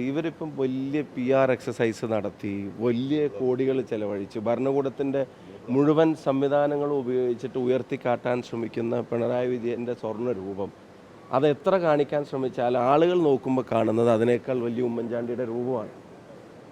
ഇവരിപ്പം വലിയ P R exercise നടത്തി വലിയ കോടികൾ ചെലവഴിച്ച് ഭരണകൂടത്തിന്റെ മുഴുവൻ സംവിധാനങ്ങളും ഉപയോഗിച്ചിട്ട് ഉയർത്തിക്കാട്ടാൻ ശ്രമിക്കുന്ന പിണറായി വിജയന്റെ സ്വർണ രൂപം അത് എത്ര കാണിക്കാൻ ശ്രമിച്ചാൽ ആളുകൾ നോക്കുമ്പോൾ കാണുന്നത് അതിനേക്കാൾ വലിയ ഉമ്മൻചാണ്ടിയുടെ രൂപമാണ്.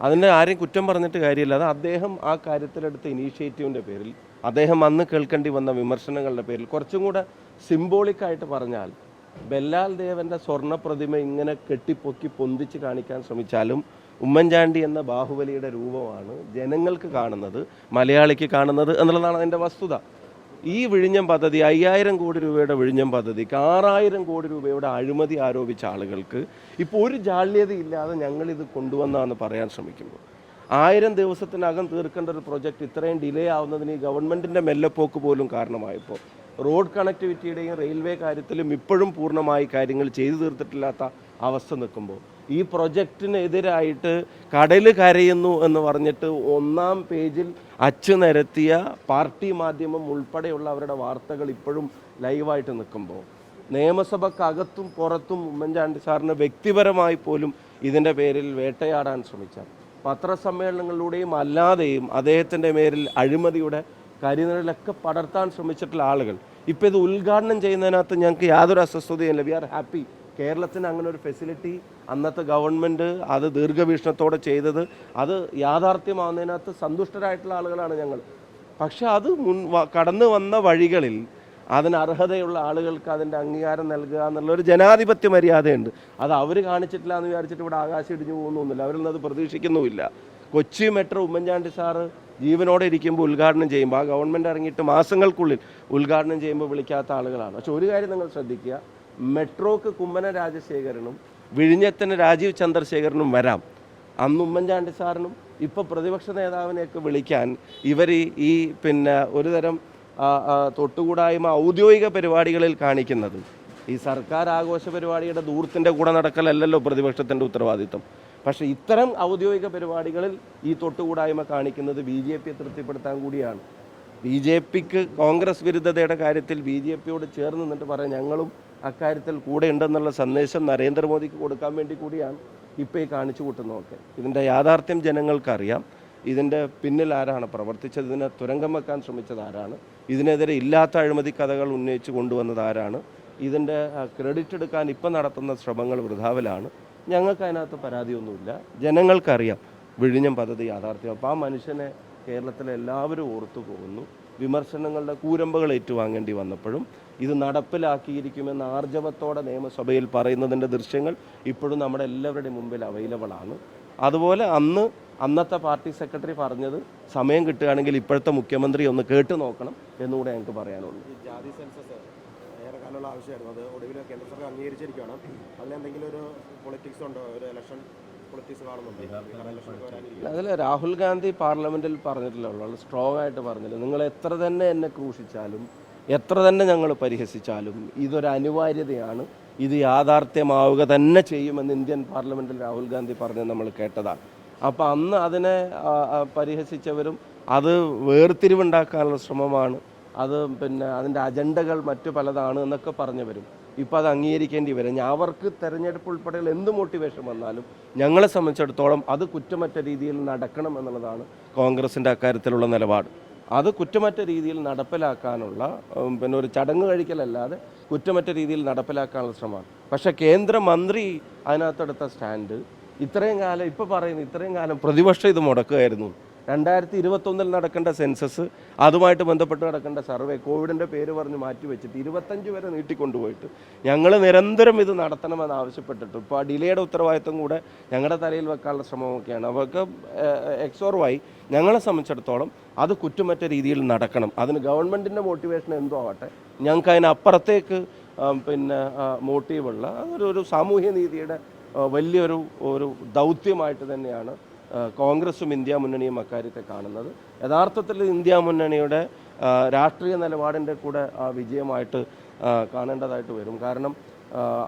അതിന്റെ ആരെയും കുറ്റം പറഞ്ഞിട്ട് കാര്യമില്ല. അത് അദ്ദേഹം ആ കാര്യത്തിലെടുത്ത ഇനീഷ്യേറ്റീവിന്റെ പേരിൽ അദ്ദേഹം അന്ന് കേൾക്കേണ്ടി വന്ന വിമർശനങ്ങളുടെ പേരിൽ കുറച്ചും കൂടെ സിംബോളിക്കായിട്ട് പറഞ്ഞാൽ ബെല്ലാൽ ദേവന്റെ സ്വർണ പ്രതിമ ഇങ്ങനെ കെട്ടിപ്പൊക്കി പൊന്തിച്ച് കാണിക്കാൻ ശ്രമിച്ചാലും ഉമ്മൻചാണ്ടി എന്ന ബാഹുബലിയുടെ രൂപമാണ് ജനങ്ങൾക്ക് കാണുന്നത് മലയാളിക്ക് കാണുന്നത് എന്നുള്ളതാണ് അതിന്റെ വസ്തുത. ഈ വിഴിഞ്ഞം പദ്ധതി അയ്യായിരം കോടി രൂപയുടെ വിഴിഞ്ഞം പദ്ധതിക്ക് ആറായിരം കോടി രൂപയുടെ അഴിമതി ആരോപിച്ച ആളുകൾക്ക് ഇപ്പോൾ ഒരു ജാള്യതയില്ലാതെ ഞങ്ങളിത് കൊണ്ടുവന്നാന്ന് പറയാൻ ശ്രമിക്കുമ്പോൾ ആയിരം ദിവസത്തിനകം തീർക്കേണ്ട ഒരു പ്രൊജക്റ്റ് ഇത്രയും ഡിലേ ആവുന്നതിന് ഈ ഗവൺമെന്റിന്റെ മെല്ലപ്പോക്ക് പോലും കാരണമായപ്പോൾ റോഡ് കണക്ടിവിറ്റിയുടെയും റെയിൽവേ കാര്യത്തിലും ഇപ്പോഴും പൂർണമായി കാര്യങ്ങൾ ചെയ്തു തീർത്തിട്ടില്ലാത്ത അവസ്ഥ നിൽക്കുമ്പോൾ ഈ പ്രൊജക്റ്റിനെതിരായിട്ട് കടൽ കരയുന്നു എന്ന് പറഞ്ഞിട്ട് ഒന്നാം പേജിൽ അച്ചു നിരത്തിയ പാർട്ടി മാധ്യമം ഉൾപ്പെടെയുള്ള അവരുടെ വാർത്തകൾ ഇപ്പോഴും ലൈവായിട്ട് നിൽക്കുമ്പോൾ നിയമസഭക്കകത്തും പുറത്തും ഉമ്മൻചാണ്ടി സാറിന് വ്യക്തിപരമായി പോലും ഇതിന്റെ പേരിൽ വേട്ടയാടാൻ ശ്രമിച്ചാൽ പത്രസമ്മേളനങ്ങളിലൂടെയും അല്ലാതെയും അദ്ദേഹത്തിന്റെ പേരിൽ അഴിമതിയുടെ കരിനിഴലൊക്കെ പടർത്താൻ ശ്രമിച്ചിട്ടുള്ള ആളുകൾ. ഇപ്പോൾ ഇത് ഉദ്ഘാടനം ചെയ്യുന്നതിനകത്ത് ഞങ്ങൾക്ക് യാതൊരു അസ്വസ്ഥതയില്ല വി ആർ ഹാപ്പി കേരളത്തിന് അങ്ങനെ ഒരു ഫെസിലിറ്റി അന്നത്തെ ഗവൺമെന്റ് അത് ദീർഘവീക്ഷണത്തോടെ ചെയ്തത്. അത് യാഥാർത്ഥ്യമാവുന്നതിനകത്ത് സന്തുഷ്ടരായിട്ടുള്ള ആളുകളാണ് ഞങ്ങൾ. പക്ഷേ അത് മുൻ കടന്നു വന്ന വഴികളിൽ അതിന് അർഹതയുള്ള ആളുകൾക്ക് അതിന്റെ അംഗീകാരം നൽകുക എന്നുള്ള ഒരു ജനാധിപത്യ മര്യാദയുണ്ട്. അത് അവർ കാണിച്ചിട്ടില്ല എന്ന് വിചാരിച്ചിട്ട് ഇവിടെ ആകാശം ഇടിഞ്ഞു പോകുന്നൊന്നുമില്ല. അവരൊന്നും അത് പ്രതീക്ഷിക്കുന്നുമില്ല. കൊച്ചി മെട്രോ ഉമ്മൻചാണ്ടി സാറ് ജീവനോടെ ഇരിക്കുമ്പോൾ ഉദ്ഘാടനം ചെയ്യുമ്പോൾ ആ ഗവൺമെന്റ് ഇറങ്ങിയിട്ട് മാസങ്ങൾക്കുള്ളിൽ ഉദ്ഘാടനം ചെയ്യുമ്പോൾ വിളിക്കാത്ത ആളുകളാണ്. പക്ഷെ ഒരു കാര്യം നിങ്ങൾ ശ്രദ്ധിക്കുക. മെട്രോക്ക് കുമ്മന രാജശേഖരനും വിഴിഞ്ഞത്തിന് രാജീവ് ചന്ദ്രശേഖരനും വരാം. അന്ന് ഉമ്മൻചാണ്ടി സാറിനും ഇപ്പോൾ പ്രതിപക്ഷ നേതാവിനെയൊക്കെ വിളിക്കാൻ ഇവർ ഈ പിന്നെ ഒരു തരം ആ, ആ, തൊട്ടുകൂടായ്മ ഔദ്യോഗിക പരിപാടികളിൽ കാണിക്കുന്നത്. ഈ സർക്കാർ ആഘോഷ പരിപാടിയുടെ ദൂരത്തിന്റെ കൂടെ നടക്കലല്ലല്ലോ പ്രതിപക്ഷത്തിന്റെ ഉത്തരവാദിത്വം. പക്ഷേ ഇത്തരം ഔദ്യോഗിക പരിപാടികളിൽ ഈ തൊട്ടുകൂടായ്മ കാണിക്കുന്നത് ബി ജെ പിയെ തൃപ്തിപ്പെടുത്താൻ കൂടിയാണ്. ബി ജെ പിക്ക് കോൺഗ്രസ് വിരുദ്ധതയുടെ കാര്യത്തിൽ ബി ജെ പിയോട് ചേർന്ന് നിന്നിട്ട് പറയാം ഞങ്ങളും അക്കാര്യത്തിൽ കൂടെ ഉണ്ടെന്നുള്ള സന്ദേശം നരേന്ദ്രമോദിക്ക് കൊടുക്കാൻ വേണ്ടി കൂടിയാണ്. ഇപ്പോൾ ഈ കാണിച്ചു കൂട്ടുന്നതൊക്കെ. ഇതിന്റെ യാഥാർത്ഥ്യം ജനങ്ങൾക്കറിയാം. ഇതിന്റെ പിന്നിൽ ആരാണ് പ്രവർത്തിച്ചത്? ഇതിനെ തുരങ്കം വെക്കാൻ ശ്രമിച്ചത് ആരാണ്? ഇതിനെതിരെ ഇല്ലാത്ത അഴിമതി കഥകൾ ഉന്നയിച്ച് കൊണ്ടുവന്നത് ആരാണ്? ഇതിന്റെ ക്രെഡിറ്റ് എടുക്കാൻ ഇപ്പം നടത്തുന്ന ശ്രമങ്ങൾ വൃഥാവിലാണ്. ഞങ്ങൾക്ക് അതിനകത്ത് പരാതിയൊന്നുമില്ല. ജനങ്ങൾക്കറിയാം വിഴിഞ്ഞം പദ്ധതി യാഥാർത്ഥ്യം. അപ്പോൾ ആ മനുഷ്യനെ കേരളത്തിലെ എല്ലാവരും ഓർത്തു പോകുന്നു. വിമർശനങ്ങളുടെ കൂരമ്പകൾ ഏറ്റുവാങ്ങേണ്ടി വന്നപ്പോഴും ഇത് നടപ്പിലാക്കിയിരിക്കുമെന്ന് ആർജവത്തോടെ നിയമസഭയിൽ പറയുന്നതിന്റെ ദൃശ്യങ്ങൾ ഇപ്പോഴും നമ്മുടെ എല്ലാവരുടെയും മുമ്പിൽ അവൈലബിൾ ആണ്. അതുപോലെ അന്ന് അന്നത്തെ പാർട്ടി സെക്രട്ടറി പറഞ്ഞത് സമയം കിട്ടുകയാണെങ്കിൽ ഇപ്പോഴത്തെ മുഖ്യമന്ത്രി ഒന്ന് കേട്ടു നോക്കണം എന്നുകൂടെ ഞങ്ങൾക്ക് പറയാനുള്ളൂ. കാലമുള്ള ആവശ്യമായിരുന്നു. അത് ഒടുവിൽ കേന്ദ്ര സർക്കാർ അംഗീകരിച്ചിരിക്കുകയാണ്. അതിലെന്തെങ്കിലും ഒരു പൊളിറ്റിക്സ് ഉണ്ടോ? ഒരു ഇലക്ഷൻ അതിൽ രാഹുൽ ഗാന്ധി പാർലമെന്റിൽ പറഞ്ഞിട്ടില്ല. വളരെ സ്ട്രോങ് ആയിട്ട് പറഞ്ഞില്ല. നിങ്ങൾ എത്ര തന്നെ എന്നെ ക്രൂശിച്ചാലും എത്ര തന്നെ ഞങ്ങൾ പരിഹസിച്ചാലും ഇതൊരു അനിവാര്യതയാണ്. ഇത് യാഥാർത്ഥ്യമാവുക തന്നെ ചെയ്യുമെന്ന് ഇന്ത്യൻ പാർലമെന്റിൽ രാഹുൽ ഗാന്ധി പറഞ്ഞ് നമ്മൾ കേട്ടതാണ്. അപ്പോൾ അന്ന് അതിനെ പരിഹസിച്ചവരും അത് വേർതിരിവുണ്ടാക്കാനുള്ള ശ്രമമാണ് അത് പിന്നെ അതിന്റെ അജണ്ടകൾ മറ്റു പലതാണ് എന്നൊക്കെ പറഞ്ഞു വരും. ഇപ്പോൾ അത് അംഗീകരിക്കേണ്ടി വരും. അവർക്ക് തെരഞ്ഞെടുപ്പ് ഉൾപ്പെടെയുള്ള എന്ത് മോട്ടിവേഷൻ വന്നാലും ഞങ്ങളെ സംബന്ധിച്ചിടത്തോളം അത് കുറ്റമറ്റ രീതിയിൽ നടക്കണം എന്നുള്ളതാണ് കോൺഗ്രസിന്റെ അക്കാര്യത്തിലുള്ള നിലപാട്. അത് കുറ്റമറ്റ രീതിയിൽ നടപ്പിലാക്കാനുള്ള പിന്നെ ഒരു ചടങ്ങ് കഴിക്കലല്ലാതെ കുറ്റമറ്റ രീതിയിൽ നടപ്പിലാക്കാനുള്ള ശ്രമമാണ്. പക്ഷേ കേന്ദ്രമന്ത്രി അതിനകത്തെടുത്ത സ്റ്റാൻഡ് ഇത്രയും കാലം ഇപ്പോൾ പറയുന്നു ഇത്രയും കാലം പ്രതിപക്ഷം ഇത് മുടക്കുകയായിരുന്നു. രണ്ടായിരത്തി ഇരുപത്തൊന്നിൽ നടക്കേണ്ട സെൻസസ് അതുമായിട്ട് ബന്ധപ്പെട്ട് നടക്കേണ്ട സർവേ കോവിഡിന്റെ പേര് പറഞ്ഞ് മാറ്റി വെച്ചിട്ട് ഇരുപത്തഞ്ച് വരെ നീട്ടിക്കൊണ്ടുപോയിട്ട് ഞങ്ങൾ നിരന്തരം ഇത് നടത്തണമെന്ന് ആവശ്യപ്പെട്ടിട്ട് ഇപ്പോൾ ആ ഡിലേയുടെ ഉത്തരവാദിത്വം കൂടെ ഞങ്ങളുടെ തലയിൽ വെക്കാനുള്ള ശ്രമമൊക്കെയാണ്. അവർക്ക് എക്സോർവായി ഞങ്ങളെ സംബന്ധിച്ചിടത്തോളം അത് കുറ്റമറ്റ രീതിയിൽ നടക്കണം. അതിന് ഗവൺമെന്റിന്റെ മോട്ടിവേഷൻ എന്തോ ആവട്ടെ ഞങ്ങൾക്ക് അതിനപ്പുറത്തേക്ക് പിന്നെ മോട്ടീവുള്ള ഒരു ഒരു സാമൂഹ്യ നീതിയുടെ വലിയൊരു ഒരു ദൗത്യമായിട്ട് തന്നെയാണ് കോൺഗ്രസും ഇന്ത്യ മുന്നണിയും അക്കാര്യത്തെ കാണുന്നത്. യഥാർത്ഥത്തിൽ ഇന്ത്യ മുന്നണിയുടെ രാഷ്ട്രീയ നിലപാടിന്റെ കൂടെ ആ വിജയമായിട്ട് കാണേണ്ടതായിട്ട് വരും. കാരണം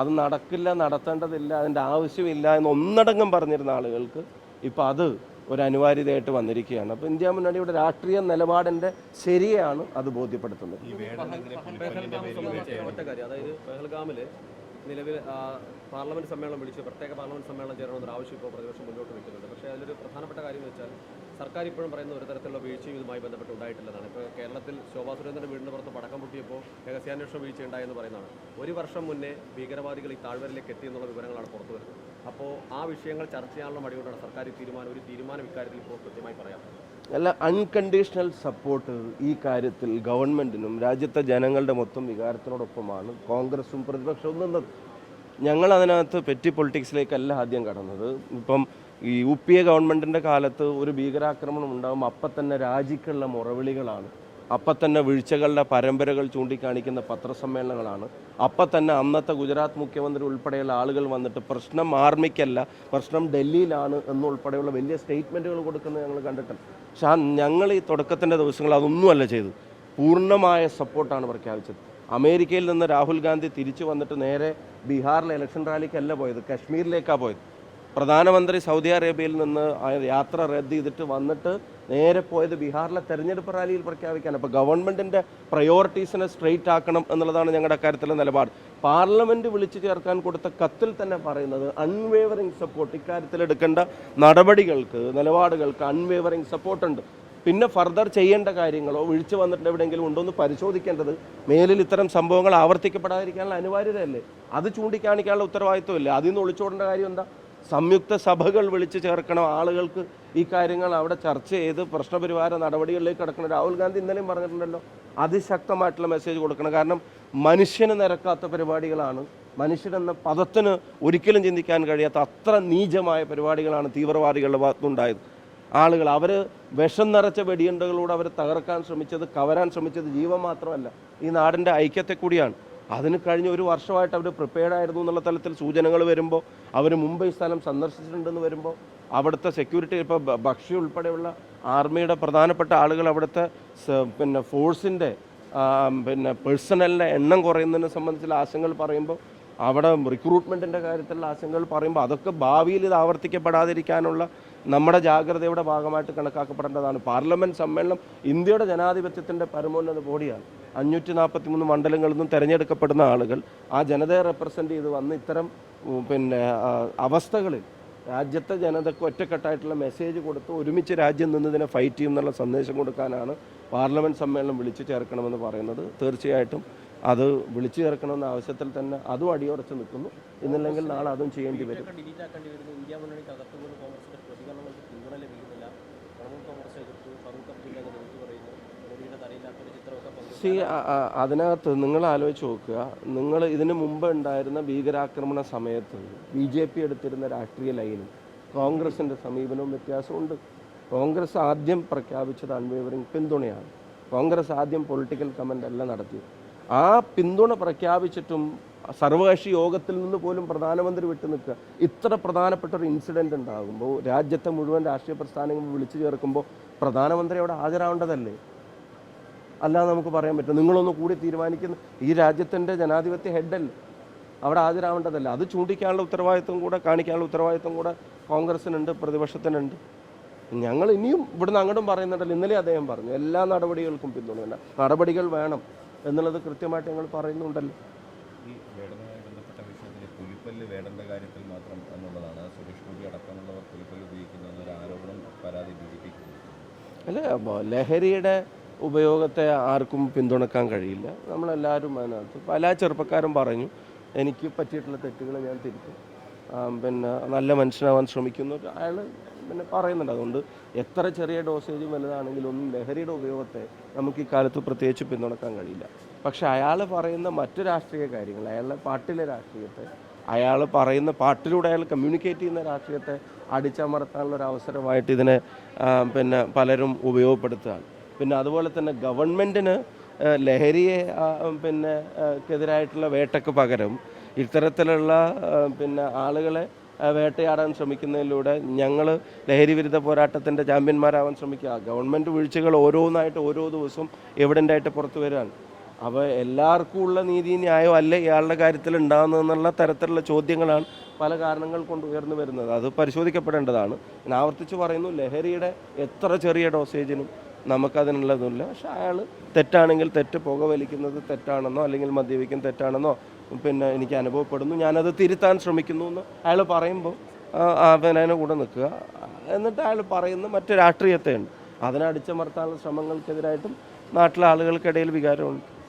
അത് നടക്കില്ല നടത്തേണ്ടതില്ല അതിന്റെ ആവശ്യമില്ല എന്ന് ഒന്നടങ്കം പറഞ്ഞിരുന്ന ആളുകൾക്ക് ഇപ്പോൾ അത് ഒരു അനിവാര്യതയായിട്ട് വന്നിരിക്കുകയാണ്. അപ്പോൾ ഇന്ത്യ മുന്നണിയുടെ രാഷ്ട്രീയ നിലപാടിന്റെ ശരിയാണ് അത് ബോധ്യപ്പെടുത്തുന്നത്. നിലവിൽ പാർലമെന്റ് സമ്മേളനം വിളിച്ച് പ്രത്യേക പാർലമെന്റ് സമ്മേളനം ചേരണമെന്നൊരു ആവശ്യം ഇപ്പോൾ പ്രതിപക്ഷം മുന്നോട്ട് വയ്ക്കുന്നുണ്ട് പക്ഷേ അതിലൊരു പ്രധാനപ്പെട്ട കാര്യം എന്ന് വെച്ചാൽ സർക്കാർ ഇപ്പോഴും പറയുന്ന ഒരു തരത്തിലുള്ള വീഴ്ചയും ഇതുമായി ബന്ധപ്പെട്ട് ഉണ്ടായിട്ടില്ലെന്നാണ്. ഇപ്പോൾ കേരളത്തിൽ ശോഭാ സുരേന്ദ്രന്റെ വീടിന് പുറത്ത് പടക്കം പൊട്ടിയപ്പോൾ രഹസ്യാന്വേഷണ വീഴ്ച ഉണ്ടായെന്ന് പറയുന്നതാണ്. ഒരു വർഷം മുന്നേ ഭീകരവാദികൾ ഈ താഴ്വരയിലേക്ക് എത്തി എന്നുള്ള വിവരങ്ങളാണ് പുറത്തു വരുന്നത്. അപ്പോൾ ആ വിഷയങ്ങൾ ചർച്ച ചെയ്യാനുള്ള മടികൊണ്ടാണ് സർക്കാർ തീരുമാനം ഒരു തീരുമാനം ഇക്കാര്യത്തിൽ ഇപ്പോൾ കൃത്യമായി പറയാം അല്ല അൺകണ്ടീഷണൽ സപ്പോർട്ട് ഈ കാര്യത്തിൽ ഗവൺമെന്റിനും രാജ്യത്തെ ജനങ്ങളുടെ മൊത്തം വികാരത്തിനോടൊപ്പമാണ് കോൺഗ്രസും പ്രതിപക്ഷവും നിന്നത്. ഞങ്ങൾ അതിനകത്ത് പെറ്റി പൊളിറ്റിക്സിലേക്കല്ല ആദ്യം കടന്നത്. ഇപ്പം ഈ യു പി എ ഗവൺമെന്റിന്റെ കാലത്ത് ഒരു ഭീകരാക്രമണം ഉണ്ടാകുമ്പോൾ അപ്പം തന്നെ രാജിക്കുള്ള മുറവിളികളാണ്. അപ്പം തന്നെ വീഴ്ചകളുടെ പരമ്പരകൾ ചൂണ്ടിക്കാണിക്കുന്ന പത്രസമ്മേളനങ്ങളാണ്. അപ്പം തന്നെ അന്നത്തെ ഗുജറാത്ത് മുഖ്യമന്ത്രി ഉൾപ്പെടെയുള്ള ആളുകൾ വന്നിട്ട് പ്രശ്നം ആർമിക്കല്ല പ്രശ്നം ഡൽഹിയിലാണ് എന്നുൾപ്പെടെയുള്ള വലിയ സ്റ്റേറ്റ്മെന്റുകൾ കൊടുക്കുന്നത് ഞങ്ങൾ കണ്ടിട്ടുണ്ട്. പക്ഷെ ഞങ്ങൾ ഈ തുടക്കത്തിന്റെ ദിവസങ്ങൾ അതൊന്നുമല്ല ചെയ്തു പൂർണമായ സപ്പോർട്ടാണ് പ്രഖ്യാപിച്ചത്. അമേരിക്കയിൽ നിന്ന് രാഹുൽ ഗാന്ധി തിരിച്ചു വന്നിട്ട് നേരെ ബീഹാറിലെ ഇലക്ഷൻ റാലിക്കല്ല പോയത് കശ്മീരിലേക്കാണ് പോയത്. പ്രധാനമന്ത്രി സൗദി അറേബ്യയിൽ നിന്ന് യാത്ര റദ്ദ് ചെയ്തിട്ട് വന്നിട്ട് നേരെ പോയത് ബീഹാറിലെ തെരഞ്ഞെടുപ്പ് റാലിയിൽ പ്രഖ്യാപിക്കാൻ അപ്പോൾ ഗവൺമെന്റിന്റെ പ്രയോറിറ്റീസിനെ സ്ട്രെയിറ്റ് ആക്കണം എന്നുള്ളതാണ് ഞങ്ങളുടെ കാര്യത്തിലെ നിലപാട്. പാർലമെന്റ് വിളിച്ചു ചേർക്കാൻ കൊടുത്ത കത്തിൽ തന്നെ പറയുന്നത് അൺവേവറിങ് സപ്പോർട്ട് ഇക്കാര്യത്തിൽ എടുക്കേണ്ട നടപടികൾക്ക് നിലപാടുകൾക്ക് അൺവേവറിങ് സപ്പോർട്ടുണ്ട് പിന്നെ ഫർദർ ചെയ്യേണ്ട കാര്യങ്ങളോ വിളിച്ചു വന്നിട്ട് എവിടെയെങ്കിലും ഉണ്ടോ എന്ന് പരിശോധിക്കേണ്ടത് മേലിൽ ഇത്തരം സംഭവങ്ങൾ ആവർത്തിക്കപ്പെടാതിരിക്കാനുള്ള അനിവാര്യതയല്ലേ? അത് ചൂണ്ടിക്കാണിക്കാനുള്ള ഉത്തരവാദിത്വമില്ല? അതിൽ നിന്ന് ഒളിച്ചോടേണ്ട കാര്യം എന്താ? സംയുക്ത സഭകൾ വിളിച്ചു ചേർക്കണം. ആളുകൾക്ക് ഈ കാര്യങ്ങൾ അവിടെ ചർച്ച ചെയ്ത് പ്രശ്നപരിഹാര നടപടികളിലേക്ക് കടക്കണം. രാഹുൽ ഗാന്ധി ഇന്നലെയും പറഞ്ഞിട്ടുണ്ടല്ലോ അതിശക്തമായിട്ടുള്ള മെസ്സേജ് കൊടുക്കണം. കാരണം മനുഷ്യന് നിരക്കാത്ത പരിപാടികളാണ്. മനുഷ്യനെന്ന പദത്തിന് ഒരിക്കലും ചിന്തിക്കാൻ കഴിയാത്ത അത്ര നീചമായ പരിപാടികളാണ് തീവ്രവാദികളുടെ ഭാഗത്തുനിന്നുണ്ടായത് ആളുകൾ അവർ വിഷം നിറച്ച വെടിയുണ്ടകളോട് അവർ തകർക്കാൻ ശ്രമിച്ചത് കവരാൻ ശ്രമിച്ചത് ജീവൻ മാത്രമല്ല ഈ നാടിന്റെ ഐക്യത്തെ കൂടിയാണ്. അതിന് കഴിഞ്ഞ ഒരു വർഷമായിട്ട് അവർ പ്രിപ്പയർഡ് ആയിരുന്നു എന്നുള്ള തലത്തിൽ സൂചനകൾ വരുമ്പോൾ അവർ മുംബൈ സ്ഥലം സന്ദർശിച്ചിട്ടുണ്ടെന്ന് വരുമ്പോൾ അവിടുത്തെ സെക്യൂരിറ്റി ഇപ്പോൾ ഭക്ഷ്യ ഉൾപ്പെടെയുള്ള ആർമിയുടെ പ്രധാനപ്പെട്ട ആളുകൾ അവിടുത്തെ പിന്നെ ഫോഴ്സിന്റെ പിന്നെ പേഴ്സണലിന്റെ എണ്ണം കുറയുന്നതിനെ സംബന്ധിച്ചുള്ള ആശങ്കകൾ പറയുമ്പോൾ അവിടെ റിക്രൂട്ട്മെന്റിന്റെ കാര്യത്തിലുള്ള ആശങ്കകൾ പറയുമ്പോൾ അതൊക്കെ ഭാവിയിൽ ഇത് ആവർത്തിക്കപ്പെടാതിരിക്കാനുള്ള നമ്മുടെ ജാഗ്രതയുടെ ഭാഗമായിട്ട് കണക്കാക്കപ്പെടേണ്ടതാണ്. പാർലമെന്റ് സമ്മേളനം ഇന്ത്യയുടെ ജനാധിപത്യത്തിന്റെ പരമോന്നത ബോഡിയാണ്. അഞ്ഞൂറ്റി നാൽപ്പത്തി മൂന്ന് മണ്ഡലങ്ങളിൽ നിന്നും തിരഞ്ഞെടുക്കപ്പെടുന്ന ആളുകൾ ആ ജനതയെ റെപ്രസെന്റ് ചെയ്ത് വന്ന് ഇത്തരം പിന്നെ അവസ്ഥകളിൽ രാജ്യത്തെ ജനതയ്ക്ക് ഒറ്റക്കെട്ടായിട്ടുള്ള മെസ്സേജ് കൊടുത്ത് ഒരുമിച്ച് രാജ്യം നിന്നതിനെ ഫൈറ്റ് ചെയ്യും എന്നുള്ള സന്ദേശം കൊടുക്കാനാണ് പാർലമെന്റ് സമ്മേളനം വിളിച്ചു ചേർക്കണമെന്ന് പറയുന്നത്. തീർച്ചയായിട്ടും അത് വിളിച്ചു ചേർക്കണമെന്ന ആവശ്യത്തിൽ തന്നെ അതും അടിയുറച്ച് നിൽക്കുന്നു. ഇന്നില്ലെങ്കിൽ നാളെ അതും ചെയ്യേണ്ടി വരും. സി അതിനകത്ത് നിങ്ങൾ ആലോചിച്ച് നോക്കുക. നിങ്ങൾ ഇതിനു മുമ്പ് ഉണ്ടായിരുന്ന ഭീകരാക്രമണ സമയത്ത് ബി ജെ പി എടുത്തിരുന്ന രാഷ്ട്രീയ ലൈനും കോൺഗ്രസിന്റെ സമീപനവും വ്യത്യാസമുണ്ട്. കോൺഗ്രസ് ആദ്യം പ്രഖ്യാപിച്ചത് അൺവേവറിങ് പിന്തുണയാണ്. കോൺഗ്രസ് ആദ്യം പൊളിറ്റിക്കൽ കമന്റ് അല്ല നടത്തിയത്. ആ പിന്തുണ പ്രഖ്യാപിച്ചിട്ടും സർവകക്ഷി യോഗത്തിൽ നിന്ന് പോലും പ്രധാനമന്ത്രി വിട്ടു നിൽക്കുക. ഇത്ര പ്രധാനപ്പെട്ട ഒരു ഇൻസിഡന്റ് ഉണ്ടാകുമ്പോൾ രാജ്യത്തെ മുഴുവൻ രാഷ്ട്രീയ പ്രസ്ഥാനങ്ങൾ വിളിച്ചു ചേർക്കുമ്പോൾ പ്രധാനമന്ത്രി അവിടെ ഹാജരാവേണ്ടതല്ലേ? അല്ലാതെ നമുക്ക് പറയാൻ പറ്റും നിങ്ങളൊന്ന് കൂടി തീരുമാനിക്കുന്ന ഈ രാജ്യത്തിന്റെ ജനാധിപത്യ ഹെഡല്ലേ അവിടെ ഹാജരാവേണ്ടതല്ല. അത് ചൂണ്ടിക്കാനുള്ള ഉത്തരവാദിത്വം കൂടെ കാണിക്കാനുള്ള ഉത്തരവാദിത്വം കൂടെ കോൺഗ്രസിനുണ്ട് പ്രതിപക്ഷത്തിനുണ്ട്. ഞങ്ങൾ ഇനിയും ഇവിടുന്ന് അങ്ങോട്ടും പറയുന്നുണ്ടല്ലോ. ഇന്നലെ അദ്ദേഹം പറഞ്ഞു എല്ലാ നടപടികൾക്കും പിന്തുണയുണ്ട്. നടപടികൾ വേണം എന്നുള്ളത് കൃത്യമായിട്ട് ഞങ്ങൾ പറയുന്നുണ്ടല്ലോ. ഈ വേടനുമായി ബന്ധപ്പെട്ട വിഷയത്തിൽ പുലിപ്പല്ല് വേടന്റെ കാര്യത്തിൽ മാത്രം എന്നുള്ളതാണ്. സുരേഷ് ഗോപി അടക്കമുള്ളവർ പുലിപ്പല്ല് ഉപയോഗിക്കുന്ന ഒരു ആരോപണം പരാതി ബി ജെ പിക്ക് അല്ല ലഹരിയുടെ ഉപയോഗത്തെ ആർക്കും പിന്തുണക്കാൻ കഴിയില്ല. നമ്മളെല്ലാവരും അതിനകത്ത് പല ചെറുപ്പക്കാരും പറഞ്ഞു എനിക്ക് പറ്റിയിട്ടുള്ള തെറ്റുകൾ ഞാൻ തിരുത്തും. പിന്നെ നല്ല മനുഷ്യനാവാൻ ശ്രമിക്കുന്നു. അയാൾ പിന്നെ പറയുന്നുണ്ട് അതുകൊണ്ട് എത്ര ചെറിയ ഡോസേജ് വലുതാണെങ്കിലും ഒന്നും ലഹരിയുടെ ഉപയോഗത്തെ നമുക്ക് ഈ കാലത്ത് പ്രത്യേകിച്ച് പിന്തുണക്കാൻ കഴിയില്ല. പക്ഷെ അയാൾ പറയുന്ന മറ്റു രാഷ്ട്രീയ കാര്യങ്ങൾ അയാളുടെ പാട്ടിലെ രാഷ്ട്രീയത്തെ അയാൾ പറയുന്ന പാട്ടിലൂടെ അയാൾ കമ്മ്യൂണിക്കേറ്റ് ചെയ്യുന്ന രാഷ്ട്രീയത്തെ അടിച്ചമർത്താനുള്ള ഒരു അവസരമായിട്ട് ഇതിനെ പിന്നെ പലരും ഉപയോഗപ്പെടുത്തുകയാണ്. പിന്നെ അതുപോലെ തന്നെ ഗവൺമെന്റിന് ലഹരിയെ പിന്നെ എതിരായിട്ടുള്ള വേട്ടയ്ക്ക് പകരം ഇത്തരത്തിലുള്ള പിന്നെ ആളുകളെ വേട്ടയാടാൻ ശ്രമിക്കുന്നതിലൂടെ ഞങ്ങൾ ലഹരി വിരുദ്ധ പോരാട്ടത്തിന്റെ ചാമ്പ്യന്മാരാവാൻ ശ്രമിക്കുക. ഗവൺമെന്റ് വീഴ്ചകൾ ഓരോന്നായിട്ട് ഓരോ ദിവസവും എവിഡന്റായിട്ട് പുറത്തു വരാൻ അപ്പോൾ എല്ലാവർക്കും ഉള്ള നീതി ന്യായം അല്ല ഇയാളുടെ കാര്യത്തിൽ ഉണ്ടാകുന്നതെന്നുള്ള തരത്തിലുള്ള ചോദ്യങ്ങളാണ് പല കാരണങ്ങൾ കൊണ്ട് ഉയർന്നു വരുന്നത്. അത് പരിശോധിക്കപ്പെടേണ്ടതാണ്. ഞാൻ ആവർത്തിച്ച് പറയുന്നു ലഹരിയുടെ എത്ര ചെറിയ ഡോസേജിനും നമുക്കതിനുള്ളതുമില്ല. പക്ഷെ അയാൾ തെറ്റാണെങ്കിൽ തെറ്റ് പുക വലിക്കുന്നത് തെറ്റാണെന്നോ അല്ലെങ്കിൽ മദ്യപിക്കുന്നത് തെറ്റാണെന്നോ പിന്നെ എനിക്ക് അനുഭവപ്പെടുന്നു. ഞാനത് തിരുത്താൻ ശ്രമിക്കുന്നു എന്ന് അയാൾ പറയുമ്പോൾ അവനതിനെ കൂടെ നിൽക്കുക. എന്നിട്ട് അയാൾ പറയുന്ന മറ്റു രാഷ്ട്രീയത്തെയുണ്ട് അതിനെ അടിച്ചമർത്താനുള്ള ശ്രമങ്ങൾക്കെതിരായിട്ടും നാട്ടിലെ ആളുകൾക്കിടയിൽ വികാരമുണ്ട്.